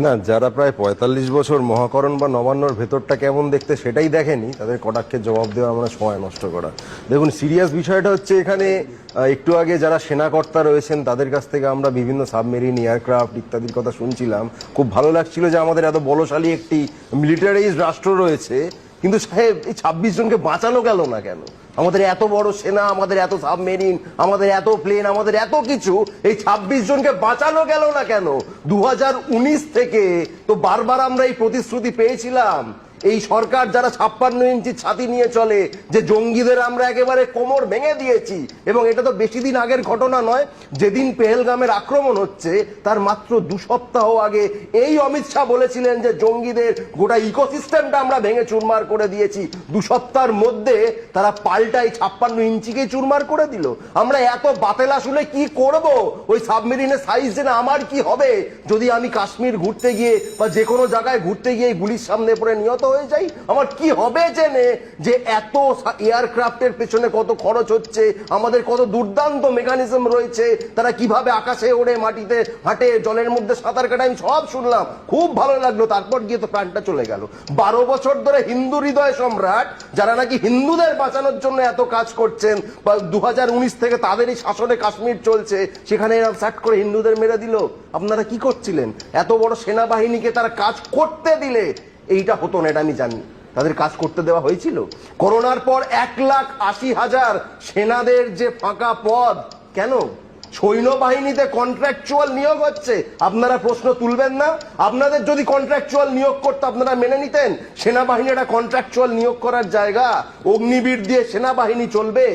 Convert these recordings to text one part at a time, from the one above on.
না, যারা প্রায় পঁয়তাল্লিশ বছর মহাকরণ বা নবান্নর ভেতরটা কেমন দেখতে সেটাই দেখেনি, তাদের কটাক্ষে জবাব দেওয়া আমরা সময় নষ্ট করা। দেখুন, সিরিয়াস বিষয়টা হচ্ছে এখানে একটু আগে যারা সেনাকর্তা রয়েছেন, তাদের কাছ থেকে আমরা বিভিন্ন সাবমেরিন, এয়ারক্রাফট ইত্যাদির কথা শুনছিলাম। খুব ভালো লাগছিল যে আমাদের এত বলশালী একটি মিলিটারাইজ রাষ্ট্র রয়েছে কিন্তু সাহেব, এই ছাব্বিশ জনকে বাঁচানো গেল না কেন? আমাদের এত বড় সেনা, আমাদের এত সাবমেরিন আমাদের এত প্লেন আমাদের এত কিছু, এই ছাব্বিশ জনকে বাঁচানো গেল না কেন? দু হাজার উনিশ থেকে তো বারবার আমরা এই প্রতিশ্রুতি পেয়েছিলাম। এই সরকার যারা ছাপ্পান্ন ইঞ্চি ছাতি নিয়ে চলে, যে জঙ্গিদের আমরা একেবারে কোমর ভেঙে দিয়েছি, এবং এটা তো বেশি দিন আগের ঘটনা নয়, যেদিন পেহেলগামের আক্রমণ হচ্ছে, তার মাত্র দু সপ্তাহ আগে এই অমিত শাহ বলেছিলেন যে জঙ্গিদের গোটা ইকোসিস্টেমটা আমরা ভেঙে চুরমার করে দিয়েছি। দু সপ্তাহের মধ্যে তারা পাল্টাই ছাপ্পান্ন ইঞ্চিকে চুরমার করে দিল। আমরা এত বাতেল আসলে কি করব? ওই সাবমেরিনের সাইজ জেনে আমার কি হবে? যদি আমি কাশ্মীর ঘুরতে গিয়ে বা যে কোনো জায়গায় ঘুরতে গিয়ে গুলির সামনে পড়ে নিহত হয়ে যাই, আমার কি হবে জেনে যে এত এয়ারক্রাফটের পেছনে কত খরচ হচ্ছে, আমাদের কত দুর্দান্ত মেকানিজম রয়েছে, তারা কীভাবে আকাশে ওড়ে, মাটিতে হাঁটে, জলের মধ্যে সাঁতার কাটে, আমি সব শুনলাম। খুব ভালো লাগল, তারপর গিয়ে তো প্রাণটা চলে গেল। বারো বছর ধরে হিন্দু হৃদয় সম্রাট, যারা নাকি হিন্দুদের বাঁচানোর জন্য এত কাজ করছেন, বা দু থেকে তাদেরই শাসনে কাশ্মীর চলছে, সেখানে এরা সাট করে হিন্দুদের মেরে দিল। আপনারা কি করছিলেন? এত বড় সেনাবাহিনীকে তারা কাজ করতে দিলে এইটা হতো না, এটা আমি জানি। তাদের কাজ করতে দেওয়া হয়েছিল। করোনার পর এক লাখ আশি হাজার সেনাদের যে ফাঁকা পদ, কেন? সৈন্যবাহিনীতে কন্ট্রাকচুয়াল নিয়োগ হচ্ছে। আপনারা প্রশ্ন তুলবেন না। আপনাদের যদি কন্ট্রাকচুয়াল নিয়োগ করতে আপনারা মেনে নিতেন সেনাবাহিনী একটা কন্ট্রাকচুয়াল নিয়োগ করার জায়গা, অগ্নিবীর দিয়ে সেনাবাহিনী চলবে।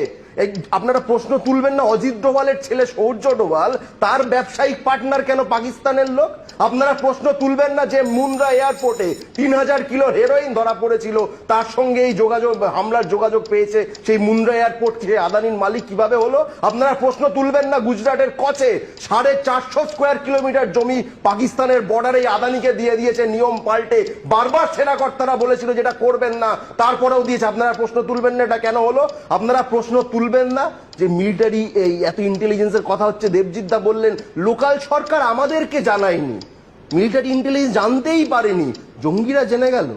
আপনারা প্রশ্ন তুলবেন না। অজিত ডোভালের ছেলে সৌর্য ডোভাল, তার ব্যবসায়িক পার্টনার কেন পাকিস্তানের লোক? আপনারা প্রশ্ন তুলবেন না যে মুন্দ্রা এয়ারপোর্টে তিন হাজার কিলো হেরোইন ধরা পড়েছিল, তার সঙ্গে এই যোগাযোগ, হামলার যোগাযোগ পেয়েছে সেই মুন্দ্রা এয়ারপোর্ট থেকে আদানির মালিক কীভাবে হলো? আপনারা প্রশ্ন তুলবেন না গুজরাটের কচে সাড়ে চারশো স্কোয়ার কিলোমিটার জমি পাকিস্তানের বর্ডারে আদানিকে দিয়ে দিয়েছে, নিয়ম পাল্টে। বারবার সেনাকর্তারা বলেছিল যেটা করবেন না, তারপরেও দিয়েছে। আপনারা প্রশ্ন তুলবেন না এটা কেন হলো? আপনারা প্রশ্ন তুলবেন না যে মিলিটারি এই এত ইন্টেলিজেন্সের কথা হচ্ছে, দেবজিৎ দা বললেন লোকাল সরকার আমাদেরকে জানায়নি। মিলিটারি ইন্টেলিজেন্স জানতেই পারেনি। জঙ্গিরা জেনে গেল।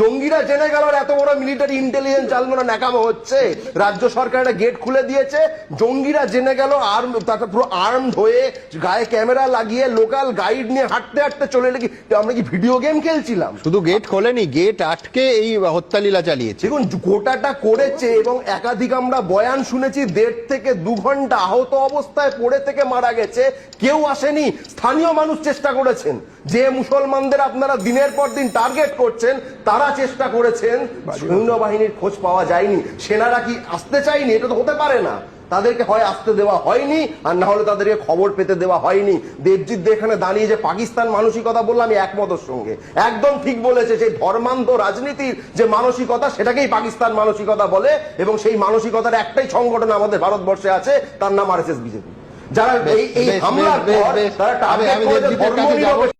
জঙ্গিরা জেনে গেল এত বড় মিলিটারি ইন্টেলিজেন্স চালানো ন্যাকামো হচ্ছে। রাজ্য সরকার একটা গেট খুলে দিয়েছে। জঙ্গিরা জেনে গেল আর্ম তাকে পুরো আর্ম হয়ে গায়ে ক্যামেরা লাগিয়ে লোকাল গাইড নিয়ে হাঁটতে হাঁটতে চলে এলে কি আমরা কি ভিডিও গেম খেলছিলাম? শুধু গেট খোলেনি গেট আটকে এই হত্যালীলা চালিয়েছে। দেখুন গোটাটা করেছে এবং একাধিক আমরা বয়ান শুনেছি দেড় থেকে দু ঘণ্টা আহত অবস্থায় পড়ে থেকে মারা গেছে। কেউ আসেনি স্থানীয় মানুষ চেষ্টা করেছেন। যে মুসলমানদের আপনারা দিনের পর দিন টার্গেট করছেন তারা চেষ্টা করেছেন সৈন্যবাহিনীর খোঁজ পাওয়া যায়নি সেনারা কি আসতে চায়নি? এটা তো হতে পারে না। তাদেরকে হয় আসতে দেওয়া হয়নি আর না হলে তাদেরকে খবর পেতে দেওয়া হয়নি। দেবজিৎ এখানে দাঁড়িয়ে যে পাকিস্তান মানসিকতা বললাম আমি একমতের সঙ্গে। একদম ঠিক বলেছে সেই ধর্মান্ধ রাজনীতির যে মানসিকতা সেটাকেই পাকিস্তান মানসিকতা বলে এবং সেই মানসিকতার একটাই সংগঠন আমাদের ভারতবর্ষে আছে তার নাম আর এস এস বিজেপি যারা এই হামলার পর তারা